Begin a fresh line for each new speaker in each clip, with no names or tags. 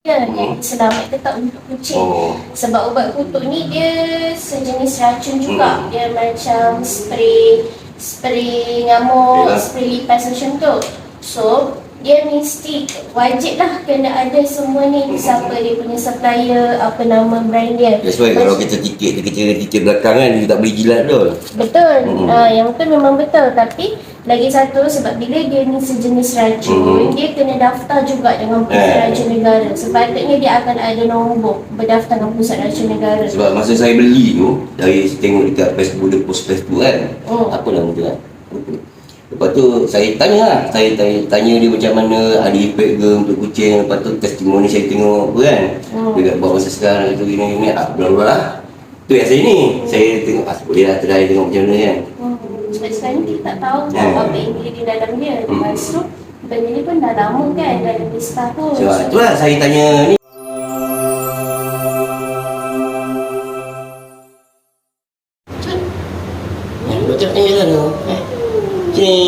dia yang selamat tetap untuk kucing.
Oh.
Sebab ubat kutuk ni dia sejenis racun juga.
Hmm.
Dia macam spray spray nyamuk,
Yalah.
spray lipas macam tu. So, dia mesti wajib lah kena ada semua ni siapa dia punya supplier, apa nama brand dia.
That's why kalau kita tiket, kita tiket belakang kan, dia tak boleh jilat tu.
Betul.
Hmm.
Uh, yang tu memang betul tapi lagi satu sebab bila dia ni sejenis racun,
Hmm.
dia kena daftar juga dengan pusat
Eh.
racun negara. Sepatutnya dia akan ada nombor berdaftar dengan pusat racun negara.
Sebab masa saya beli tu, dari tengok dekat Facebook, dia post Facebook kan, apa nama tu kan? Lupa. Lepas tu saya tanya lah, saya tanya, tanya dia macam mana ada efek ke untuk kucing Lepas tu testimoni saya tengok apa kan
Hmm.
Dia buat masa sekarang itu gini gini, ah, bla bla lah Tu yang saya ni, saya tengok, ah boleh lah try tengok macam mana kan
Hmm. Sebab sekarang ni kita tak tahu
Ya.
yeah. apa yang di dalam dia. Lepas tu benda ni pun dah lama kan dalam lista tu.
Sebab tu lah saya tanya ni Macam ni lah tu Eh, Sini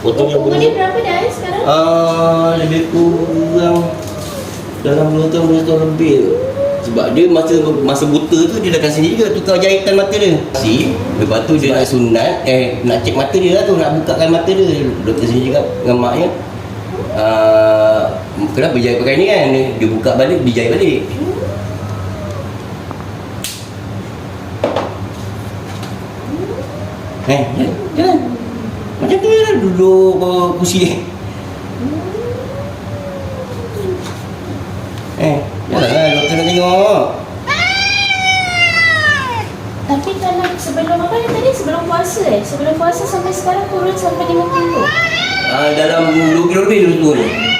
Potong yang
Umur dia berapa dah eh, sekarang?
Ah, lebih kurang dalam 2 tahun, 2 tahun lebih tu. Sebab dia masa masa buta tu dia dah kasi juga tukar jahitan mata dia. Si, lepas tu dia nak sunat, eh nak cek mata dia lah tu, nak bukakan mata dia. Doktor sini juga dengan maknya. Ah, kenapa jahit pakai ni kan? Dia, dia buka balik, dia jahit balik. Eh, jalan, jalan. Macam tu je duduk kursi dia. Eh, jalan lah, doktor nak tengok.
Tapi kalau sebelum apa ni tadi? Sebelum puasa eh? Sebelum puasa sampai sekarang turun sampai 5 kilo.
Ah, dalam 2 kilo lebih dia turun.